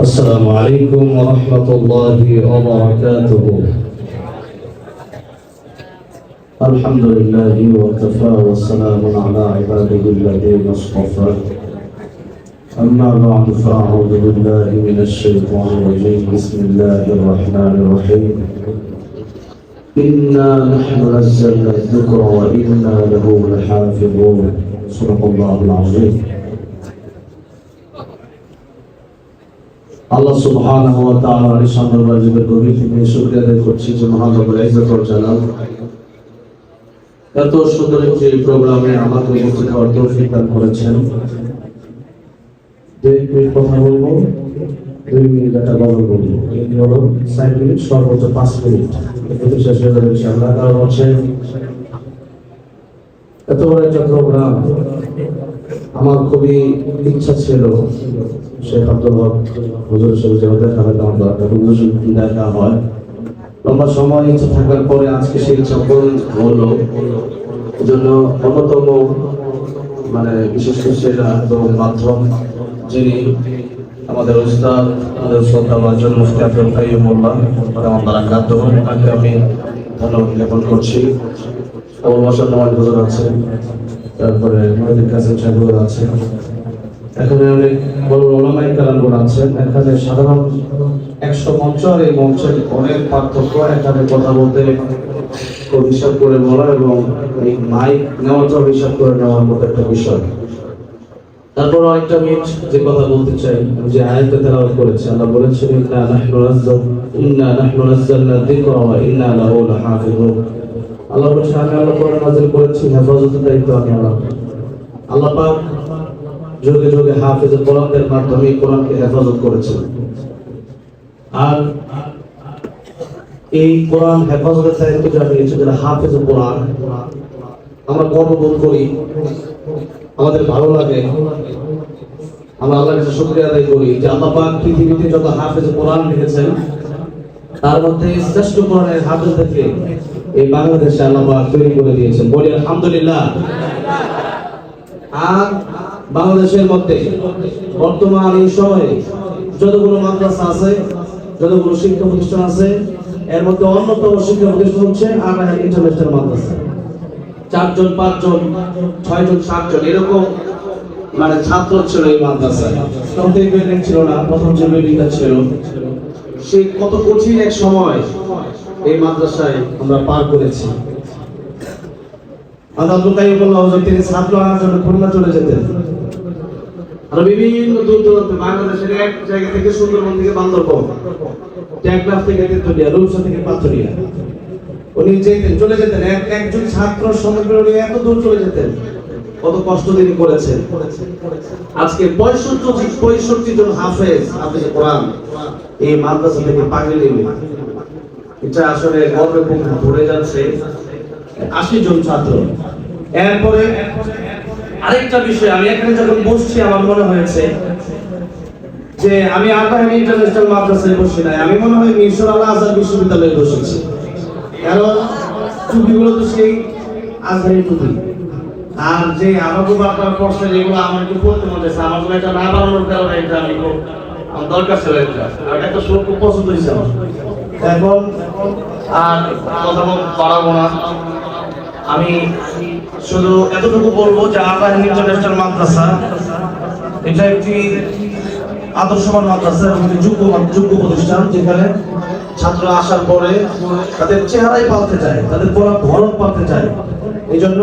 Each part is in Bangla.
السلام عليكم ورحمة الله وبركاته. الحمد لله وكفى وسلام على عباده الذين اصطفى. أما بعد فأعوذ بالله من الشيطان الرجيم. بسم الله الرحمن الرحيم. إنا نحن نزلنا الذكر وإنا له لحافظون. صدق الله العظيم. আল্লাহ সুবহানাহু ওয়া তাআলার সামনে ওয়াজিবের গভীর থেকে শুকরিয়া আদায় করছি যে মহান রব্বুল ইজ্জতুল জালাল। এত সুন্দর একটি প্রোগ্রামে আমাকে উপস্থিত হওয়ার তৌফিক দান করেছেন। দুই মিনিট কথা বলব, দুই মিনিট একটা গল্প বলব। এটি হলো ষাট মিনিট, সর্বোচ্চ পাঁচ মিনিট। এটি শেষ হয়ে যাবে ইনশাআল্লাহ কারণ হচ্ছে এত বড় একটা প্রোগ্রাম, আমার খুবই ইচ্ছা ছিল শেখ আব্দুল হক হয়? আমার দরকার পরে আজকে সেই জন্য অন্যতম মানে বিশেষ মাধ্যম যিনি আমাদের উস্তাদ, আমাদের শ্রদ্ধা ভাজন মুফতি আফরুল কাইয়ুম মোল্লা আমার দ্বারা কাদ্য তাকে আমি ধন্যবাদ জ্ঞাপন করছি। হুজুর আছেন। তারপরে মহিদিন আছেন। এখানে অনেক বড় ওলামাই কালামগুলো আছেন এখানে সাধারণ একশো মঞ্চ আর এই মঞ্চের অনেক পার্থক্য। এখানে কথা বলতে হিসাব করে বলা এবং এই মাইক নেওয়াটাও হিসাব করে নেওয়ার মতো একটা বিষয়। তারপর আরেকটা মিনিট যে কথা বলতে চাই যে আয়াতে করেছি, আল্লাহ বলেছেন, ইন্না ইন্না ইন্না আল্লাহ বলেছেন, আমি আল্লাহ কোরআন নাযিল করেছি, হেফাজতের দায়িত্ব আমি আল্লাহ। আল্লাহ পাক যুগে যুগে হাফেজ কোরআনদের মাধ্যমে কোরআনকে হেফাজত করেছেন। আর এই কোরআন হেফাজতের দায়িত্ব যারা নিয়েছে, যারা হাফেজ কোরআন আমরা গর্ববোধ করি। আমাদের ভালো লাগে। আমরা আল্লাহর কাছে শুকরিয়া আদায় করি যে আল্লাহ পাক পৃথিবীতে যত হাফেজ কোরআন লিখেছেন, তার মধ্যে শ্রেষ্ঠ কোরআনের হাফেজদেরকে এই বাংলাদেশে আল্লাহ পাক তৈরি করে দিয়েছেন। বলি আলহামদুলিল্লাহ। আর বাংলাদেশের মধ্যে বর্তমান এই সময়ে যতগুলো মাদ্রাসা আছে, যতগুলো শিক্ষা প্রতিষ্ঠান আছে, এর মধ্যে অন্যতম শিক্ষা প্রতিষ্ঠান হচ্ছে আরবাহ ইন্টারন্যাশনাল মাদ্রাসা। চারজন, পাঁচজন, ছয়জন, সাতজন, এরকম মানে ছাত্র ছিল এই মাদ্রাসায়। তখন ছিল না, প্রথম যে বিল্ডিংটা ছিল। সেই কত কঠিন এক সময় এই মাদ্রাসায় আমরা পার করেছি। যে তিনি ছাত্র আনার জন্য খুলনা চলে যেতেন। আর বিভিন্ন দূর দূরান্তে বাংলাদেশের এক জায়গা থেকে সুন্দরবন থেকে বান্দরবন, টেকনাফ থেকে তেতুলিয়া, রূপসা থেকে পাথরিয়া। উনি যেতেন, চলে যেতেন। এক একজন ছাত্র সমগ্র উনি এত দূর চলে যেতেন, কত কষ্ট তিনি করেছেন। আজকে পঁয়ষট্টি পঁয়ষট্টি জন হাফেজ হাফেজ কোরআন, এই মাদ্রাসা থেকে পাগলি নেবে এটা আসলে গর্বে বুক ভরে যাচ্ছে। আশি জন ছাত্র। এরপরে আরেকটা বিষয়, আমি এখানে যখন বসছি, আমার মনে হয়েছে যে আমি আব্রাহিম ইন্টারন্যাশনাল মাদ্রাসায় বসি নাই। আমি মনে হয় মিশর আল আজহার বিশ্ববিদ্যালয়ে বসেছি। কারণ টুপিগুলো তো সেই আজহারি টুপি। আর যে আমাকে আপনার প্রশ্ন, যেগুলো আমার একটু পড়তে মনে হচ্ছে আমার জন্য এটা না বানানোর কারণে এটা আমি আমার দরকার ছিল এটা। আর এটা তো খুব পছন্দ হয়েছে আমার। এখন আর কথা পারাবো না। আমি শুধু এতটুকু বলব যে আবাহিনী ইন্টারন্যাশনাল মাদ্রাসা, এটা একটি আদর্শবান মাদ্রাসা এবং যোগ্য যোগ্য প্রতিষ্ঠান যেখানে ছাত্র আসার পরে তাদের চেহারাই পাল্টে যায়, তাদের পড়া ধরন পাল্টে যায়। এই জন্য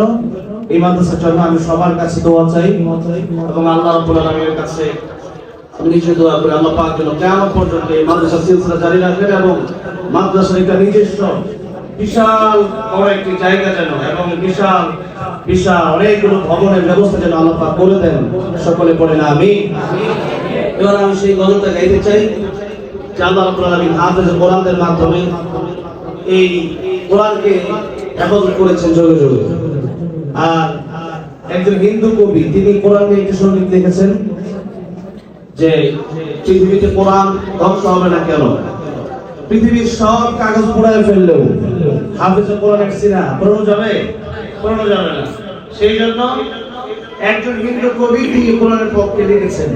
এই মাদ্রাসার জন্য আমি সবার কাছে দোয়া চাই এবং আল্লাহ রাব্বুল আলামিনের কাছে আমি নিজে দোয়া করি, আল্লাহ পাক যেন কিয়ামত পর্যন্ত এই মাদ্রাসা সিলসিলা জারি রাখেন এবং মাদ্রাসার একটা নিজস্ব বিশাল বড় একটি জায়গা যেন এবং বিশাল বিশাল অনেকগুলো ভবনের ব্যবস্থা যেন আল্লাহ করে দেন। সকলে পড়েন আমি এবার আমি সেই গজলটা গাইতে চাই আল্লাহ রাব্বুল আলামিন কোরআনের মাধ্যমে এই কোরআনকে হেফাজত করেছেন যোগে যোগে আর একজন হিন্দু কবি, তিনি কোরআন নিয়ে একটি সংগীত লিখেছেন, যে পৃথিবীতে কোরআন ধ্বংস হবে না কেন? পৃথিবীর সব কাগজ পোড়ায় ফেললেও হাফেজ এক সিনা, পড়ানো যাবে? পড়ানো যাবে না সেই জন্য একজন হিন্দু কবি তিনি কোরআনের পক্ষে লিখেছেন।